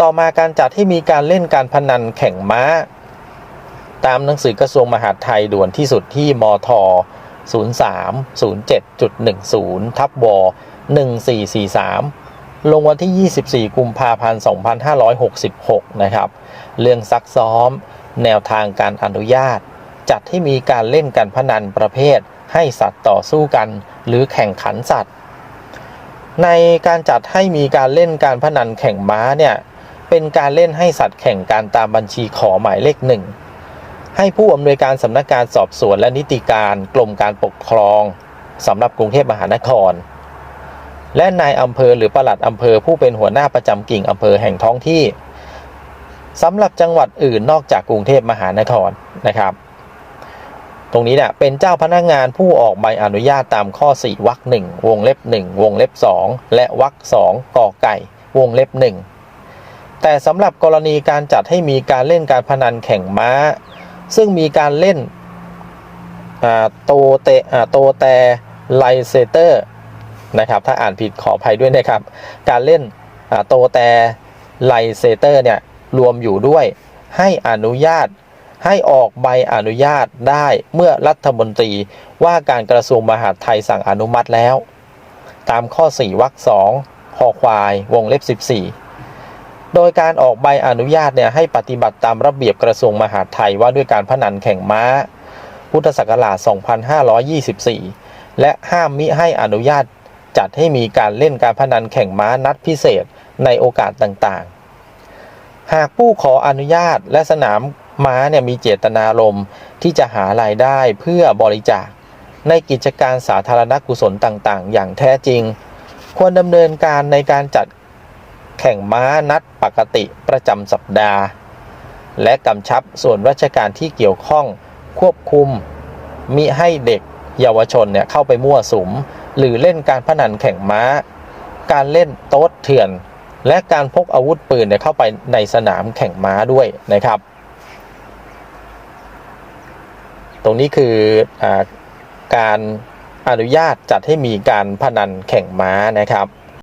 ต่อมาการจัดให้มีการเล่นการพนันแข่งม้า ตามหนังสือกระทรวงมหาดไทยด่วนที่สุดที่มท 0307.10ทับว1443 ลงวันที่ 24 กุมภาพันธ์ 2566 นะครับ เรื่องซักซ้อม แนวทางการอนุญาต จัดให้มีการเล่นการพนันประเภท ให้สัตว์ต่อสู้กัน หรือแข่งขันสัตว์ ในการจัดให้มีการเล่นการพนันแข่งม้าเนี่ย เป็นการเล่นให้สัตว์แข่งการตามบัญชีขอหมายเลขหนึ่งให้ผู้อำนวยการสำนักงานสอบสวนและนิติการกรมการปกครองสำหรับกรุงเทพมหานคร และนายอำเภอหรือปลัดอำเภอผู้เป็นหัวหน้าประจำกิ่งอำเภอแห่งท้องที่สำหรับจังหวัดอื่นนอกจากกรุงเทพมหานครนะครับ ตรงนี้เนี่ยเป็นเจ้าพนักงานผู้ออกใบอนุญาตตามข้อ 4วรรคหนึ่งวงเล็บ 1 วงเล็บ 2 และวรรค2กอไก่ วงเล็บ1 แต่สำหรับกรณีการจัดให้มีการเล่นการพนันแข่งม้า ซึ่งมีการเล่นโตเตโตแต่ไลเซเตอร์นะครับถ้าอ่านผิดขออภัยด้วยนะครับ การเล่นโตแต่ไลเซเตอร์เนี่ยรวมอยู่ด้วยให้อนุญาตให้ออกใบอนุญาตได้เมื่อรัฐมนตรีว่าการกระทรวงมหาดไทยสั่งอนุมัติแล้ว ตามข้อ 4วรรค2คอควายวงเล็บ 14 โดยการออกใบอนุญาตเนี่ยให้ปฏิบัติตามระเบียบกระทรวงมหาดไทยว่าด้วยการพนันแข่งม้า พุทธศักราช 2524 และห้ามมิให้อนุญาตจัดให้มีการเล่นการพนันแข่งม้านัดพิเศษในโอกาสต่างๆ หากผู้ขออนุญาตและสนามม้าเนี่ยมีเจตนารมณ์ที่จะหารายได้เพื่อบริจาค ในกิจการสาธารณกุศลต่างๆ อย่างแท้จริง ควรดำเนินการในการจัด แข่งม้านัดปกติประจำสัปดาห์ และกำชับส่วนราชการที่เกี่ยวข้องควบคุมมิให้เด็กเยาวชนเนี่ยเข้าไปมั่วสุม หรือเล่นการพนันแข่งม้า การเล่นโต๊ดเถื่อน และการพกอาวุธปืนเนี่ยเข้าไปในสนามแข่งม้าด้วยนะครับ ตรงนี้คืออการอนุญาตจัดให้มีการพนันแข่งม้านะครับ